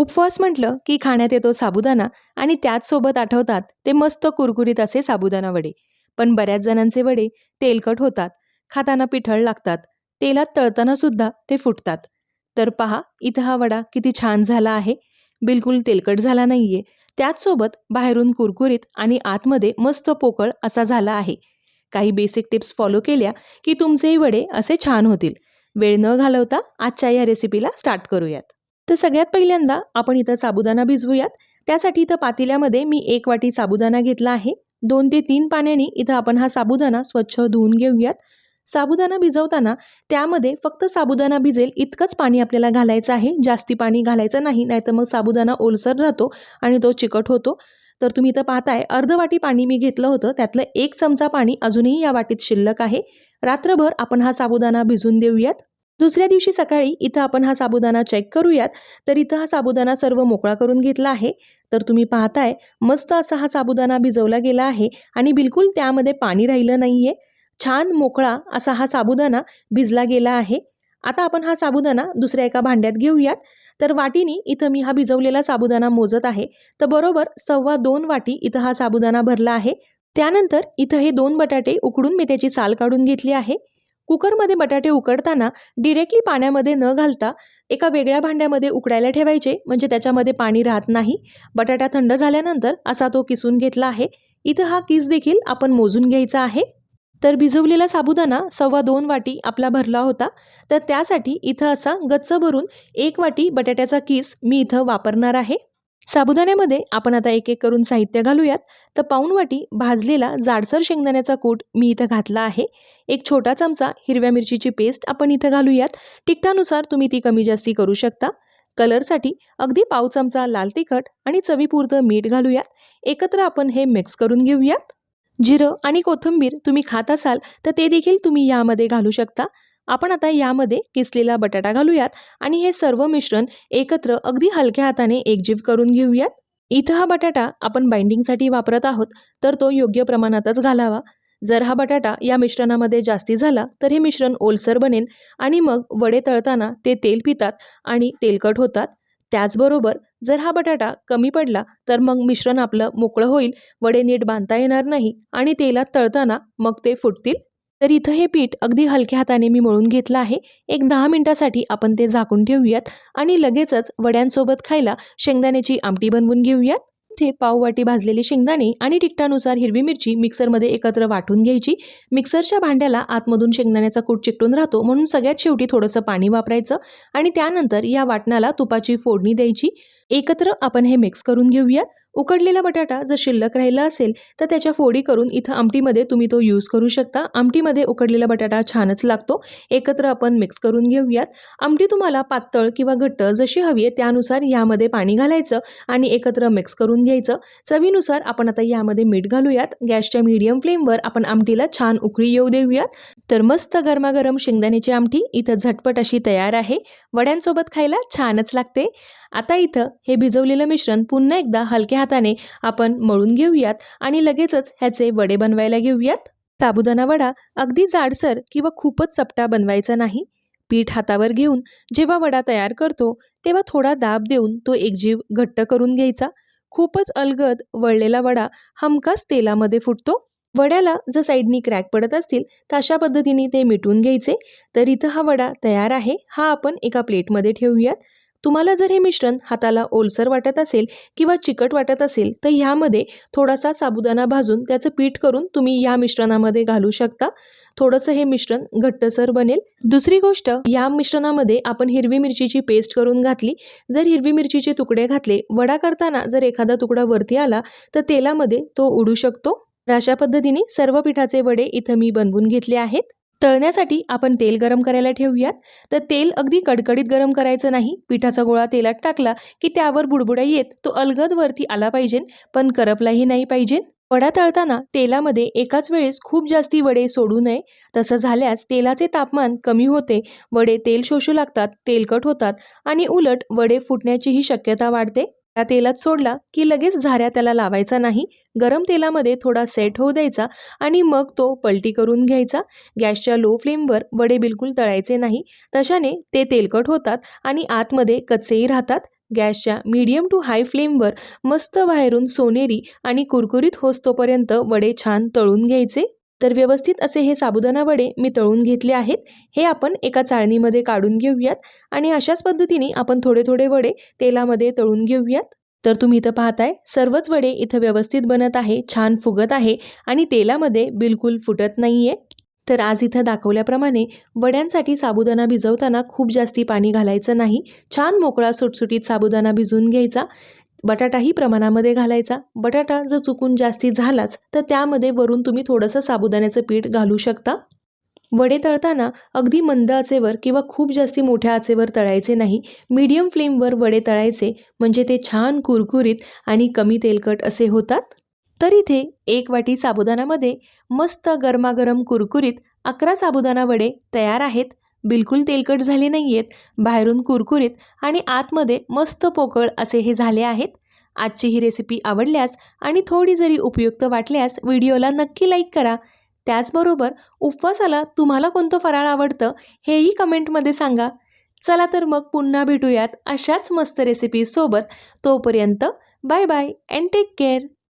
उपवास म्हटलं की खाण्यात येतो साबुदाणा आणि त्याचसोबत आठवतात ते मस्त कुरकुरीत असे साबुदाणा वडे. पण बऱ्याच जणांचे वडे तेलकट होतात खाताना पिठळ लागतात तेलात तळताना सुद्धा ते फुटतात. तर पहा इथं हा वडा किती छान झाला आहे. बिलकुल तेलकट झाला नाहीये. त्याचसोबत बाहेरून कुरकुरीत आणि आतमध्ये मस्त पोकळ असा झाला आहे. काही बेसिक टिप्स फॉलो केल्या की तुमचेही वडे असे छान होतील. वेळ न घालवता आजच्या या रेसिपीला स्टार्ट करूयात. तर सगळ्यात पहिल्यांदा आपण इथं साबुदाणा भिजवूयात. त्यासाठी इथं पातेल्यामध्ये मी एक वाटी साबुदाणा घेतला आहे. दोन ते तीन पाण्याने इथं आपण हा साबुदाणा स्वच्छ धुवून घेऊयात. साबुदाणा भिजवताना त्यामध्ये फक्त साबुदाणा भिजेल इतकंच पाणी आपल्याला घालायचं आहे. जास्ती पाणी घालायचं नाही नाहीतर मग साबुदाणा ओलसर राहतो आणि तो चिकट होतो. तर तुम्ही इथं पाहताय अर्ध वाटी पाणी मी घेतलं होतं. त्यातलं एक चमचा पाणी अजूनही या वाटीत शिल्लक आहे. रात्रभर आपण हा साबुदाणा भिजून देऊयात. दुसऱ्या दिवशी सकाळी इथं आपण हा साबुदाणा चेक करूयात. तर इथं हा साबुदाणा सर्व मोकळा करून घेतला आहे. तर तुम्ही पाहताय मस्त असा हा साबुदाणा भिजवला गेला आहे आणि बिलकुल त्यामध्ये पाणी राहिलं नाही आहे छान मोकळा असा हा साबुदाणा भिजला गेला आहे. आता आपण हा साबुदाणा दुसऱ्या एका भांड्यात घेऊयात. तर वाटीनी इथं मी हा भिजवलेला साबुदाणा मोजत आहे. तर बरोबर सव्वा दोन वाटी इथं हा साबुदाणा भरला आहे. त्यानंतर इथं हे दोन बटाटे उकडून मी त्याची साल काढून घेतली आहे. कुकरमध्ये बटाटे उकडताना डिरेक्टली पाण्यामध्ये न घालता एका वेगळ्या भांड्यामध्ये उकडायला ठेवायचे म्हणजे त्याच्यामध्ये पाणी राहत नाही. बटाटा थंड झाल्यानंतर असा तो किसून घेतला आहे. इथं हा किस देखील आपण मोजून घ्यायचा आहे. तर भिजवलेला साबुदाणा सव्वा दोन वाटी आपला भरला होता. तर त्यासाठी इथं असा गच्च भरून एक वाटी बटाट्याचा किस मी इथं वापरणार आहे. साबुदाण्यामध्ये आपण आता एक एक करून साहित्य घालूयात. तर पाऊण वाटी भाजलेला जाडसर शेंगदाण्याचा कूट मी इथं घातला आहे. एक छोटा चमचा हिरव्या मिरचीची पेस्ट आपण इथं घालूयात. तिखटानुसार तुम्ही ती कमी जास्ती करू शकता. कलरसाठी अगदी पाव चमचा लाल तिखट आणि चवीपुरतं मीठ घालूयात. एकत्र आपण हे मिक्स करून घेऊयात. जिरं आणि कोथिंबीर तुम्ही खात असाल तर ते देखील तुम्ही यामध्ये घालू शकता. आपण आता यामध्ये किसलेला बटाटा घालूयात आणि हे सर्व मिश्रण एकत्र अगदी हलक्या हाताने एकजीव करून घेऊयात. इथं हा बटाटा आपण बाइंडिंगसाठी वापरत आहोत तर तो योग्य प्रमाणातच घालावा. जर हा बटाटा या मिश्रणामध्ये जास्ती झाला तर हे मिश्रण ओलसर बनेल आणि मग वडे तळताना ते तेल पितात आणि तेलकट होतात. त्याचबरोबर जर हा बटाटा कमी पडला तर मग मिश्रण आपलं मोकळं होईल वडे नीट बांधता येणार नाही आणि तेलात तळताना मग ते फुटतील. तर इथं हे पीठ अगदी हलक्या हाताने मी मळून घेतलं आहे. एक दहा मिनिटासाठी आपण ते झाकून ठेवूयात आणि लगेचच वड्यांसोबत खायला शेंगदाण्याची आमटी बनवून घेऊयात. इथे पाववाटी भाजलेले शेंगदाणे आणि टिकटानुसार हिरवी मिरची मिक्सरमध्ये एकत्र वाटून घ्यायची. मिक्सरच्या भांड्याला आतमधून शेंगदाण्याचा कूट चिकटून राहतो म्हणून सगळ्यात शेवटी थोडंसं पाणी वापरायचं आणि त्यानंतर या वाटणाला तुपाची फोडणी द्यायची. एकत्र आपण हे मिक्स करून घेऊयात. उकडलेला बटाटा जर शिल्लक राहिला असेल तर त्याच्या फोडी करून इथं आमटीमध्ये तुम्ही तो यूज करू शकता. आमटीमध्ये उकडलेला बटाटा छानच लागतो. एकत्र आपण मिक्स करून घेऊयात. आमटी तुम्हाला पातळ किंवा घट्ट जशी हवी आहे त्यानुसार यामध्ये पाणी घालायचं आणि एकत्र मिक्स करून घ्यायचं. चवीनुसार आपण आता यामध्ये मीठ घालूयात. गॅसच्या मीडियम फ्लेमवर आपण आमटीला छान उकळी येऊ देऊयात. तर मस्त गरमागरम शेंगदाण्याची आमटी इथं झटपट अशी तयार आहे. वड्यांसोबत खायला छानच लागते. आता इथं हे भिजवलेलं मिश्रण पुन्हा एकदा हलक्या हाताने आपण मळून घेऊयात आणि लगेचच ह्याचे वडे बनवायला घेऊयात. साबुदाणा वडा अगदी जाडसर किंवा खूपच चपटा बनवायचा नाही. पीठ हातावर घेऊन जेव्हा वडा तयार करतो तेव्हा थोडा दाब देऊन तो एकजीव घट्ट करून घ्यायचा. खूपच अलगद वळलेला वडा हमखास तेलामध्ये फुटतो. वड्याला जर साईडनी क्रॅक पडत असतील तर अशा पद्धतीने ते मिटून घ्यायचे. तर इथं हा वडा तयार आहे. हा आपण एका प्लेटमध्ये ठेवूयात. तुम्हाला जर हे मिश्रण हाताला ओलसर वाटत असेल किंवा चिकट वाटत असेल तर ह्यामध्ये थोडासा साबुदाणा भाजून त्याचं पीठ करून तुम्ही या मिश्रणामध्ये घालू शकता. थोडंसं हे मिश्रण घट्टसर बनेल. दुसरी गोष्ट या मिश्रणामध्ये आपण हिरवी मिरचीची पेस्ट करून घातली. जर हिरवी मिरचीचे तुकडे घातले वडा करताना जर एखादा तुकडा वरती आला तर तेलामध्ये तो उडू शकतो. अशा पद्धतीने सर्व पिठाचे वडे इथं मी बनवून घेतले आहेत. तळण्यासाठी आपण तेल गरम करायला ठेवूयात. तर तेल अगदी कडकडीत गरम करायचं नाही. पिठाचा गोळा तेलात टाकला की त्यावर बुडबुडा येत तो अलगद वरती आला पाहिजे पण करपलाही नाही पाहिजे. वडा तळताना तेलामध्ये एकाच वेळेस खूप जास्ती वडे सोडू नये. तसं झाल्यास तेलाचे तापमान कमी होते वडे तेल शोषू लागतात तेलकट होतात आणि उलट वडे फुटण्याचीही शक्यता वाढते. त्या तेलात सोडला की लगेच झाऱ्या त्याला लावायचा नाही गरम तेलामध्ये थोडा सेट होऊ द्यायचा आणि मग तो पलटी करून घ्यायचा. गॅसच्या लो फ्लेमवर वडे बिलकुल तळायचे नाही तशाने ते तेलकट होतात आणि आतमध्ये कच्चेही राहतात. गॅसच्या मीडियम टू हाय फ्लेमवर मस्त बाहेरून सोनेरी आणि कुरकुरीत होस्तोपर्यंत वडे छान तळून घ्यायचे. तर व्यवस्थित असे हे साबुदाणा वडे मी तळून घेतले आहेत. हे आपण एका चाळणीमध्ये काढून घेऊयात आणि अशाच पद्धतीने आपण थोडे थोडे वडे तेलामध्ये तळून घेऊयात. तर तुम्ही इथं पाहताय सर्वच वडे इथं व्यवस्थित बनत आहे छान फुगत आहे आणि तेलामध्ये बिलकुल फुटत नाहीये. तर आज इथं दाखवल्याप्रमाणे वड्यांसाठी साबुदाणा भिजवताना खूप जास्ती पाणी घालायचं नाही. छान मोकळा सुटसुटीत साबुदाणा भिजवून घ्यायचा. बटाटाही प्रमाणामध्ये घालायचा. बटाटा जर चुकून जास्ती झालाच तर त्यामध्ये वरून तुम्ही थोडंसं साबुदाण्याचं पीठ घालू शकता. वडे तळताना अगदी मंद आचेवर किंवा खूप जास्ती मोठ्या आचेवर तळायचे नाही. मीडियम फ्लेमवर वडे तळायचे म्हणजे ते छान कुरकुरीत आणि कमी तेलकट असे होतात. तर इथे एक वाटी साबुदाणामध्ये मस्त गरमागरम कुरकुरीत अकरा साबुदाणा वडे तयार आहेत. बिलकुल तेलकट झाले नाही आहेत बाहेरून कुरकुरीत आणि आतमध्ये मस्त पोकळ असे हे झाले आहेत. आजची ही रेसिपी आवडल्यास आणि थोडी जरी उपयुक्त वाटल्यास व्हिडिओला नक्की लाईक करा. त्याचबरोबर उपवासाला तुम्हाला कोणतं फराळ आवडतं हेही कमेंटमध्ये सांगा. चला तर मग पुन्हा भेटूयात अशाच मस्त रेसिपीसोबत तोपर्यंत bye bye and take care